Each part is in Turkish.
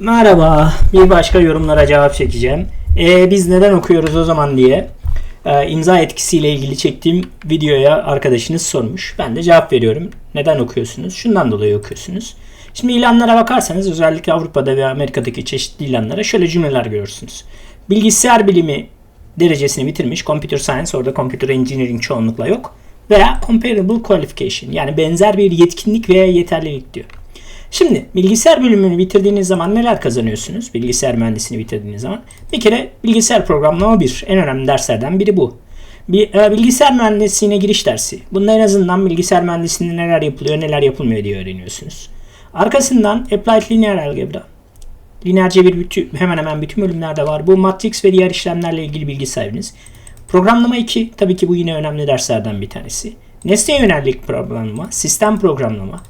Merhaba. Bir başka yorumlara cevap çekeceğim. Ee, biz neden okuyoruz o zaman diye e, imza etkisiyle ilgili çektiğim videoya arkadaşınız sormuş. Ben de cevap veriyorum. Neden okuyorsunuz? Şundan dolayı okuyorsunuz. Şimdi ilanlara bakarsanız özellikle Avrupa'da ve Amerika'daki çeşitli ilanlara şöyle cümleler görürsünüz. Bilgisayar bilimi derecesini bitirmiş. Computer Science orada Computer Engineering çoğunlukla yok. Veya Comparable Qualification yani benzer bir yetkinlik veya yeterlilik diyor. Şimdi bilgisayar bölümünü bitirdiğiniz zaman neler kazanıyorsunuz? Bilgisayar mühendisliğini bitirdiğiniz zaman. Bir kere bilgisayar programlama bir. En önemli derslerden biri bu. Bir, e, bilgisayar mühendisliğine giriş dersi. Bunda en azından bilgisayar mühendisliğinde neler yapılıyor, neler yapılmıyor diye öğreniyorsunuz. Arkasından Applied Linear Algebra. Lineer cebir bütün, hemen hemen bütün bölümlerde var. Bu matrix ve diğer işlemlerle ilgili bilgi sahibiniz. Programlama 2. Tabii ki bu yine önemli derslerden bir tanesi. Nesne yönelik programlama, sistem programlama,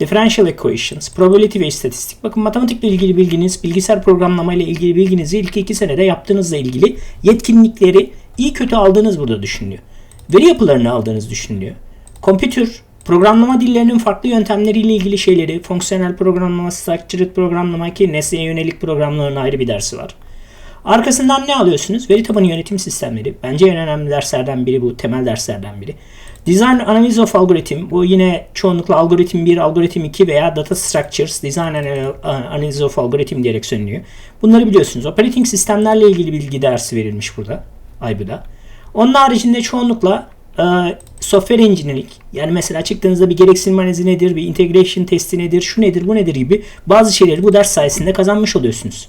Differential equations, probability ve istatistik. Bakın matematikle ilgili bilginiz, bilgisayar programlama ile ilgili bilginizi ilk iki senede yaptığınızla ilgili yetkinlikleri iyi kötü aldığınız burada düşünülüyor. Veri yapılarını aldığınız düşünülüyor. Computer, programlama dillerinin farklı yöntemleriyle ilgili şeyleri, fonksiyonel programlama, structured programlama ki nesneye yönelik programlamanın ayrı bir dersi var. Arkasından ne alıyorsunuz? Veri tabanı yönetim sistemleri. Bence en önemli derslerden biri bu, temel derslerden biri. Design Analysis of Algorithm. Bu yine çoğunlukla algoritm 1, algoritm 2 veya Data Structures, Design Analysis of Algorithm diyerek söyleniyor. Bunları biliyorsunuz. Operating sistemlerle ilgili bilgi dersi verilmiş burada. AYB'da. Onun haricinde çoğunlukla e, software engineering yani mesela çıktığınızda bir gereksinim analizi nedir, bir integration testi nedir, şu nedir, bu nedir gibi bazı şeyleri bu ders sayesinde kazanmış oluyorsunuz.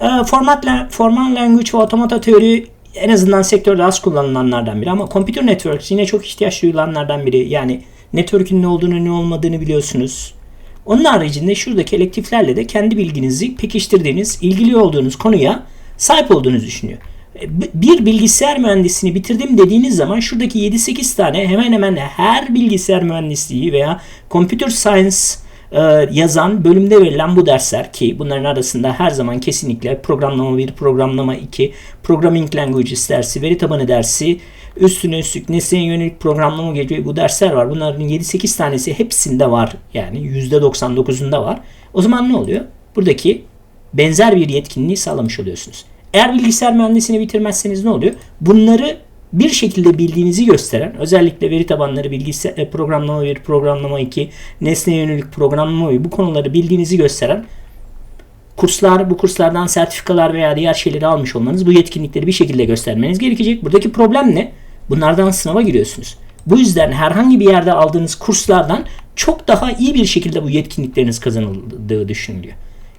E, format, formal language ve automata teori en azından sektörde az kullanılanlardan biri ama computer networks yine çok ihtiyaç duyulanlardan biri. Yani network'ün ne olduğunu ne olmadığını biliyorsunuz. Onun haricinde şuradaki elektiflerle de kendi bilginizi pekiştirdiğiniz, ilgili olduğunuz konuya sahip olduğunuzu düşünüyor. Bir bilgisayar mühendisliğini bitirdim dediğiniz zaman şuradaki 7-8 tane hemen hemen her bilgisayar mühendisliği veya computer science e, yazan bölümde verilen bu dersler ki bunların arasında her zaman kesinlikle programlama 1, programlama 2, programming languages dersi, veri tabanı dersi, üstüne üstlük nesneye yönelik programlama gibi bu dersler var. Bunların 7-8 tanesi hepsinde var. Yani %99'unda var. O zaman ne oluyor? Buradaki benzer bir yetkinliği sağlamış oluyorsunuz. Eğer bilgisayar mühendisliğini bitirmezseniz ne oluyor? Bunları bir şekilde bildiğinizi gösteren özellikle veri tabanları bilgisayar programlama 1, programlama 2, nesne yönelik programlama bu konuları bildiğinizi gösteren kurslar, bu kurslardan sertifikalar veya diğer şeyleri almış olmanız bu yetkinlikleri bir şekilde göstermeniz gerekecek. Buradaki problem ne? Bunlardan sınava giriyorsunuz. Bu yüzden herhangi bir yerde aldığınız kurslardan çok daha iyi bir şekilde bu yetkinlikleriniz kazanıldığı düşünülüyor.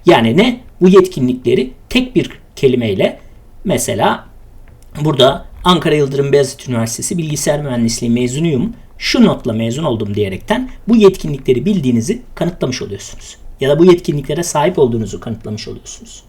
Yani ne? Bu yetkinlikleri tek bir kelimeyle mesela burada Ankara Yıldırım Beyazıt Üniversitesi Bilgisayar Mühendisliği mezunuyum. Şu notla mezun oldum diyerekten bu yetkinlikleri bildiğinizi kanıtlamış oluyorsunuz. Ya da bu yetkinliklere sahip olduğunuzu kanıtlamış oluyorsunuz.